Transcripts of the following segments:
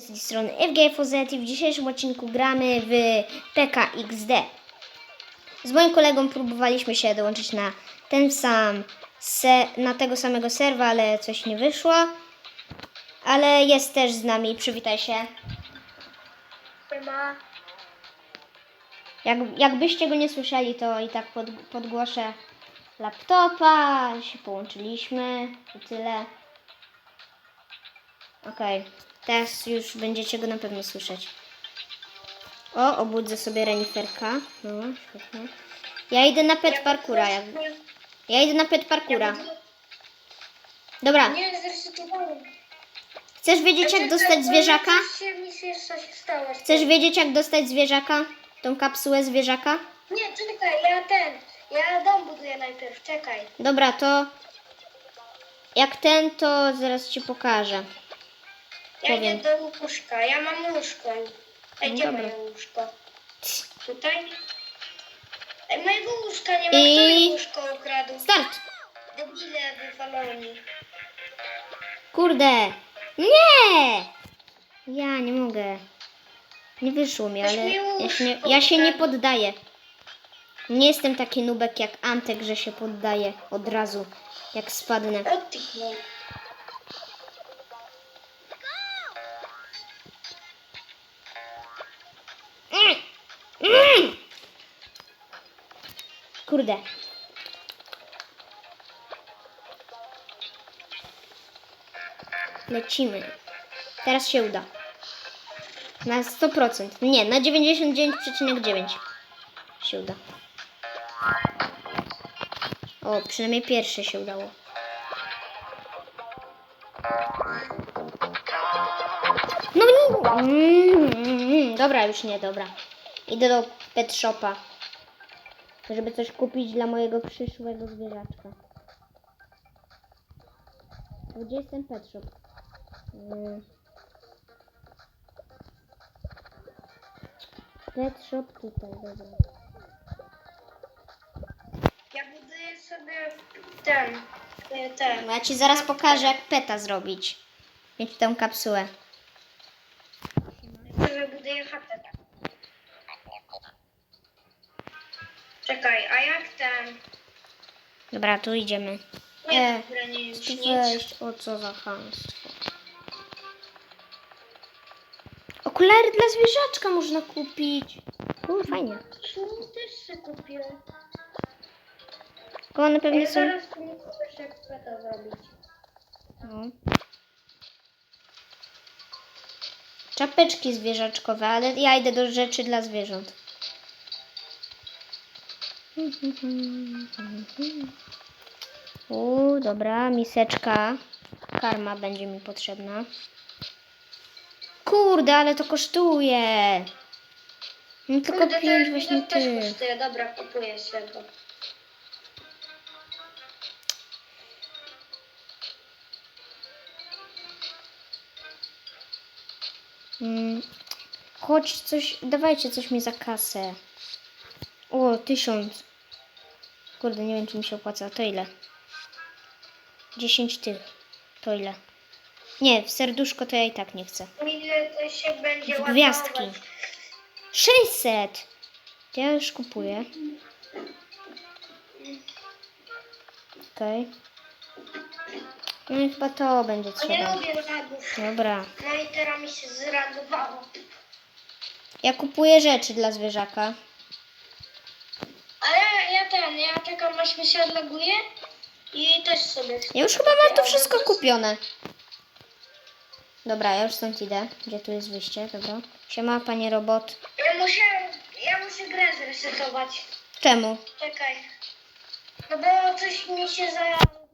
Z tej strony FGFOZ i w dzisiejszym odcinku gramy w PKXD. Z moim kolegą próbowaliśmy się dołączyć na ten sam, se, na tego samego serwa, ale coś nie wyszło. Ale jest też z nami, przywitaj się. Siema. Jak, jakbyście go nie słyszeli, to i tak pod, podgłoszę laptopa, się połączyliśmy i tyle. Okej, teraz już będziecie go na pewno słyszeć. O, obudzę sobie reniferka. No, świetnie. Ja idę na pet parkura. Jak... Ja idę na pet parkura. Dobra, Nie, zresetowałem. chcesz wiedzieć jak dostać zwierzaka? Chcesz wiedzieć jak dostać zwierzaka? Tą kapsułę zwierzaka? Nie, czekaj, ja ten. Ja dom buduję najpierw, czekaj. Dobra, to jak ten, to zaraz ci pokażę. Ja Powiem. idę do łóżka, ja mam łóżko. Ej, No gdzie dobra. moje łóżko? Tutaj? Ej, mojego łóżka nie ma, I- kto mi łóżko ukradł? Start! Debile wywaloni. Kurde! Nie! Ja nie mogę. Nie wyszło mi, Weź ale mi ja się, nie, ja się nie poddaję. Nie jestem taki nubek jak Antek, że się poddaje od razu, jak spadnę. Kurde. Lecimy. Teraz się uda. Na 100%. Nie, na 99,9 się uda. O, przynajmniej pierwsze się udało. No nie. Mm, mm, dobra, już nie, dobra. Idę do pet shopa. Żeby coś kupić dla mojego przyszłego zwierzaczka. Gdzie jest ten pet shop? Mm. Pet shop tutaj, dobra. Ja buduję sobie ten. y, ten. No ja ci zaraz pokażę, jak peta zrobić. Mieć tą kapsułę. sobie buduję chatę. Czekaj, a jak ten? Dobra, tu idziemy. Nie, E, dobra, nie już Tu nic. Weź, o co za chamstwo. Okulary dla zwierzaczka można kupić. U, fajnie. Tu też się kupię. Tylko one pewnie Ja są... zaraz tu nie kupisz jak chcę to zrobić. No. Czapeczki zwierzaczkowe, ale ja idę do rzeczy dla zwierząt. U, dobra, miseczka. Karma będzie mi potrzebna. Kurde, ale to kosztuje. No tylko Kurde, to pięć mi właśnie to też tych. kosztuje. Dobra, kupuję go. Mm, Chodź coś, dawajcie coś mi za kasę. O, tysiąc. Kurde, nie wiem czy mi się opłaca. To ile? 10 tych. To ile? Nie, w serduszko to ja i tak nie chcę. Ile to się będzie W gwiazdki. ładować? 600! To ja już kupuję. Okej. No i chyba to będzie nie trzeba. lubię lagów. Dobra. No i teraz mi się zradowało. Ja kupuję rzeczy dla zwierzaka. Mi się odloguje i też sobie Ja już chyba mam to wszystko kupione. Dobra, ja już stąd idę. Gdzie tu jest wyjście? Dobra. Siema, panie robot. Ja muszę, ja muszę grę zresetować. Czemu? Czekaj. No bo coś mi się załadowało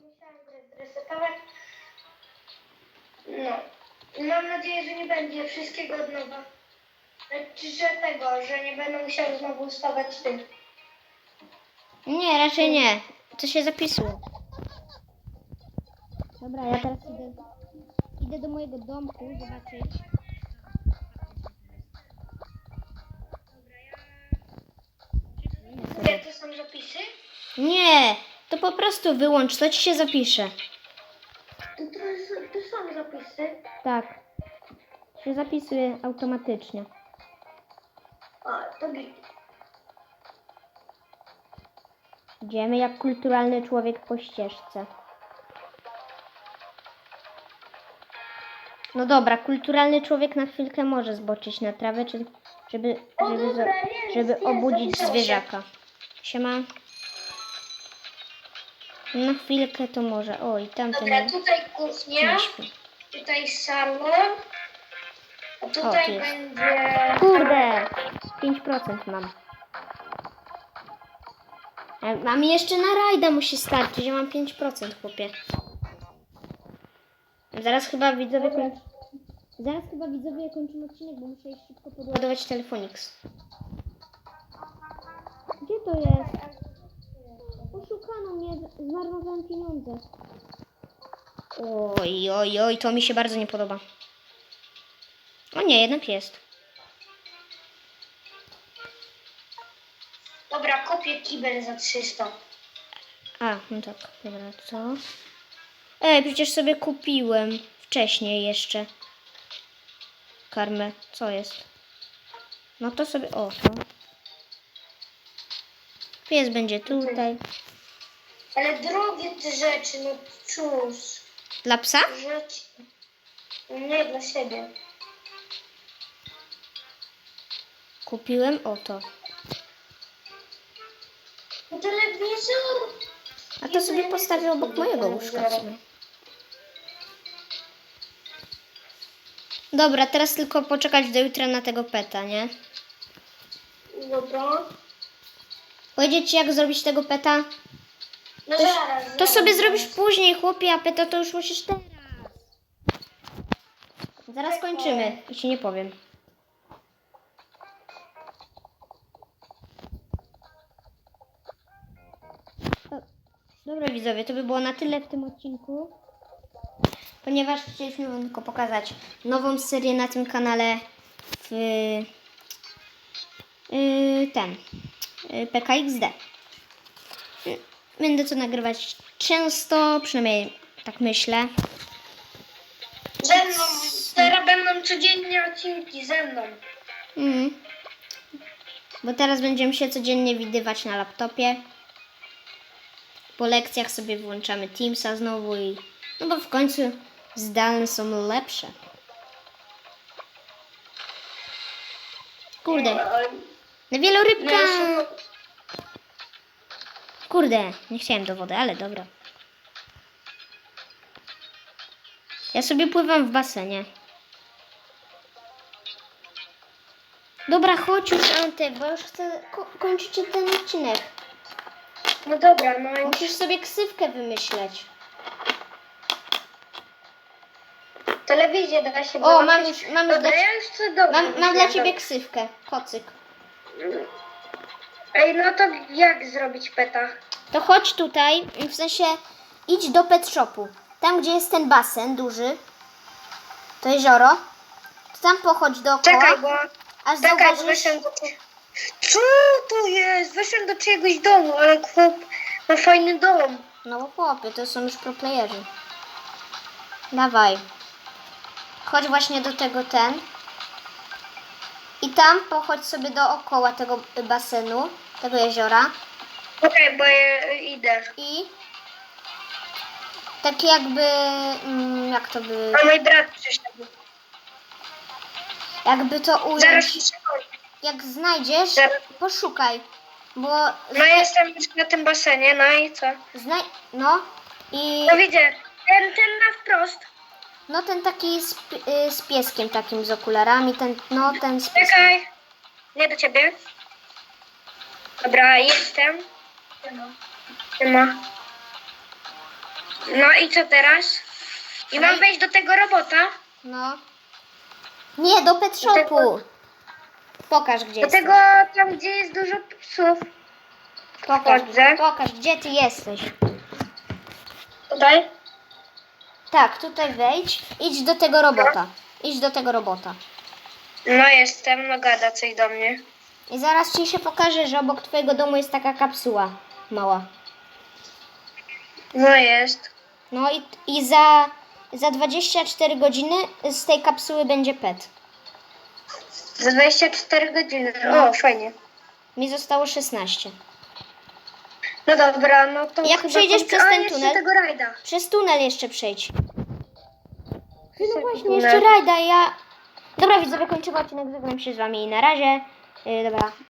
i musiałam grę zresetować. No. Mam nadzieję, że nie będzie wszystkiego od nowa. Znaczy, że tego, że nie będę musiał znowu ustawiać tych. Nie, raczej nie. To się zapisuje. Dobra, ja teraz idę, idę do mojego domku zobaczyć. Gdzie to są zapisy? Nie, to po prostu wyłącz, to ci się zapisze. To, to, to są zapisy. Tak. się zapisuje automatycznie. O, to git. Idziemy jak kulturalny człowiek po ścieżce. No dobra, kulturalny człowiek na chwilkę może zboczyć na trawę, czy, żeby, O, żeby, żeby obudzić zwierzaka. Siema. Na chwilkę to może. O, i tamten Dobra, tutaj kuchnia, tutaj salon, a O, tutaj tu jest. będzie... Kurde! 5% mam. A Mam jeszcze na rajda musi starczyć, ja mam 5% chłopie. Zaraz chyba widzowie koń... Zaraz chyba widzowie kończymy odcinek, bo muszę iść szybko podładować telefonix. Gdzie to jest? Oszukano mnie, zmarnowałem pieniądze. Oj, oj, oj, to mi się bardzo nie podoba. O nie, jednak jest. Dobra, kopię kibel za 300. A, no tak, dobra, co? Ej, przecież sobie kupiłem wcześniej jeszcze karmę. Co jest? No to sobie, o, to. Pies będzie tutaj. Ale drogie te rzeczy, no cóż. Dla psa? Rzeczy. Nie dla siebie. Kupiłem oto. No telewizor. A to sobie postawię obok mojego łóżka w sumie. Dobra, teraz tylko poczekać do jutra na tego peta, nie? Dobra. Powiedzieć ci jak zrobić tego peta? No To, zaraz. to zaraz, sobie zrobisz później, chłopie, a pyta to już musisz teraz. Zaraz kończymy i ci nie powiem. Dobra widzowie, to by było na tyle w tym odcinku. Ponieważ chcieliśmy wam tylko pokazać nową serię na tym kanale w yy, ten yy, PKXD. Będę to nagrywać często, przynajmniej tak myślę. Ze mną. Teraz będą codziennie odcinki ze mną. Mm. Bo teraz będziemy się codziennie widywać na laptopie. Po lekcjach sobie włączamy Teamsa znowu i... No bo w końcu zdalne są lepsze. Kurde, na wielorybka! Kurde, nie chciałem do wody, ale dobra. Ja sobie pływam w basenie. Dobra, chodź już Antek, bo już chcę ko- kończyć ten odcinek. No dobra, no i Musisz sobie ksywkę wymyśleć. telewizję da się O, mam zobaczyć. już- mam już Dobra, dla- ja już co dobrze. Mam, mam dla ciebie ksywkę, kocyk. Ej, no to jak zrobić peta? To chodź tutaj, w sensie idź do pet shopu. Tam, gdzie jest ten basen duży, to jezioro, to tam pochodź dookoła, Czekaj, bo... aż Czekaj, zauważysz... do... Co tu jest? Wyszedłem do czyjegoś domu, ale chłop ma fajny dom. No bo chłopie, to są już proplayerzy. Dawaj. Chodź właśnie do tego ten. I tam pochodź sobie dookoła tego basenu, tego jeziora. Okej, bo ja idę. I tak jakby, mm, jak to by, A mój brat przyszedł. jakby to Zaraz ująć. szykuje. Jak znajdziesz, Zaraz. poszukaj. Bo No jestem już na tym basenie, no i co? znaj... No i No widzę, ten, ten na wprost. no ten taki z, pi- y, z pieskiem takim z okularami, ten, no ten z pieskiem. Czekaj. Nie do ciebie. Dobra, jestem. Siema. No i co teraz? I mam wejść do tego robota? No. Nie, do pet shopu. Pokaż gdzie Do jesteś. tego tam, gdzie jest dużo psów. Pokaż, wchodzę. pokaż, gdzie ty jesteś. Tutaj? Tak, tutaj wejdź. Idź do tego robota. Idź do tego robota. No jestem, no gada coś do mnie. I zaraz ci się pokaże, że obok twojego domu jest taka kapsuła mała. No jest. No i, i za, za 24 godziny z tej kapsuły będzie pet. Za 24 godziny. No. O, fajnie. Mi zostało 16. No dobra, no to Jak chyba przejdziesz przez A, ten jeszcze tunel? tego rajda. Przez tunel jeszcze przejdź. No właśnie, jeszcze rajda, ja... Dobra widzowie, kończymy odcinek, żegnam się z wami i na razie. Yy, dobra,